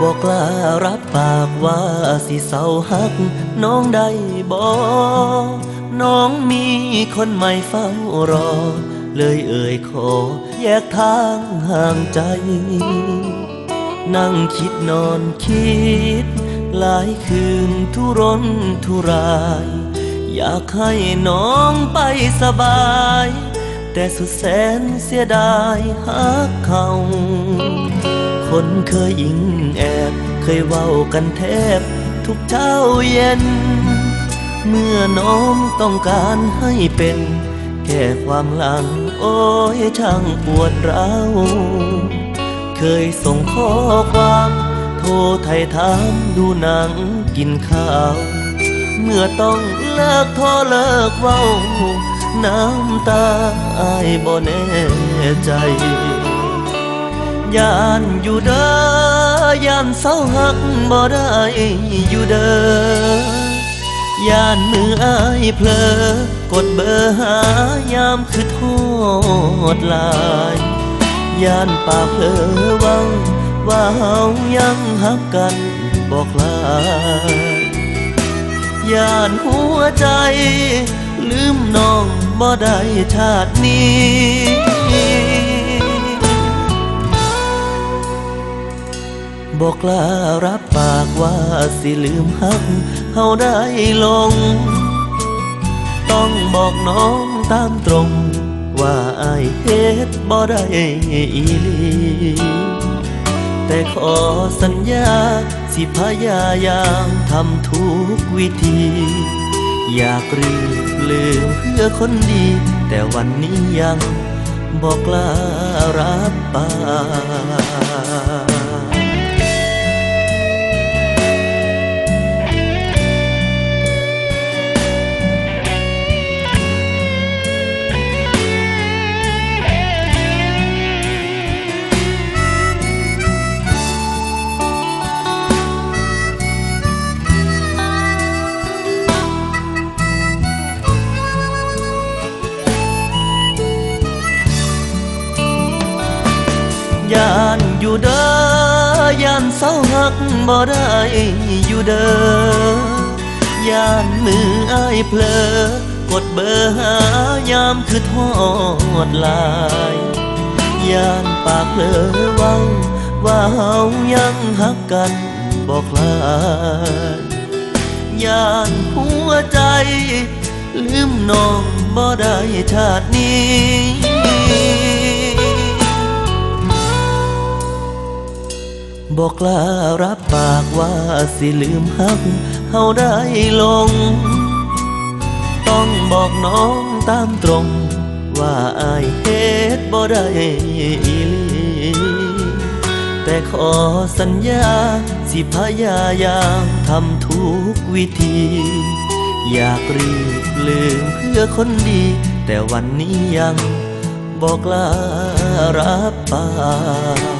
บอกลารับปากว่าสิเศร้าหัก น้องได้บ่น้องมีคนใหม่เฝ้ารอ เลยเอ่ยขอแยกทางห่างใจ นั่งคิดนอนคิด หลายคืนทุรนทุราย อยากให้น้องไปสบาย แต่สุดแสนเสียดายหักเขา คนเคยอิงแอบ เคยเว้ากันแทบ ทุกเช้าเย็น เมื่อน้องต้องการให้เป็น แค่ความหลัง โอ้ยช่างปวดร้าวเคยส่งข้อความโทรไทยถามดูหนังกินข้าว เมื่อต้องเลิกโทรเลิกเว้า น้ำตาอายบ่แน่ใจ ยานอยู่เด้อยานเศร้าหักบ่ได้อยู่เด้อยานมืออายเพลอกดเบอร์หายามคือโทษหลายยานปากเพลอวังว่าเฮายังหักกันบอกลายยานหัวใจ ลืมน้องบ่ได้ชาตินี้ บอกลารับปากว่าสิลืมหักเฮาได้ลง ต้องบอกน้องตามตรง ว่าอายเฮ็ดบ่ได้อีหลีแต่ขอสัญญาสิพยายามทำทุกวิธี อยากลืมลืมเพื่อคนดี แต่วันนี้ยังบอกกล้ารับปาก อยู่เด้อย่านเศร้าหักบ่ได้อยู่เด้อย่านมืออายเพลอกดเบอร์หายามคือทอดลายยานปากเพลอวังว่าเฮายังหักกันบอกลายยานหัวใจ ลืมน้องบ่ได้ชาตินี้ บอกกล้ารับปากว่าสิลืมหักเฮาได้ลง ต้องบอกน้องตามตรง ว่าอายเฮ็ดบ่ได้อีลีแต่ขอสัญญาสิพยายามทำทุกวิธี อยากรีบลืมเพื่อคนดี แต่วันนี้ยังบอกลารับปาก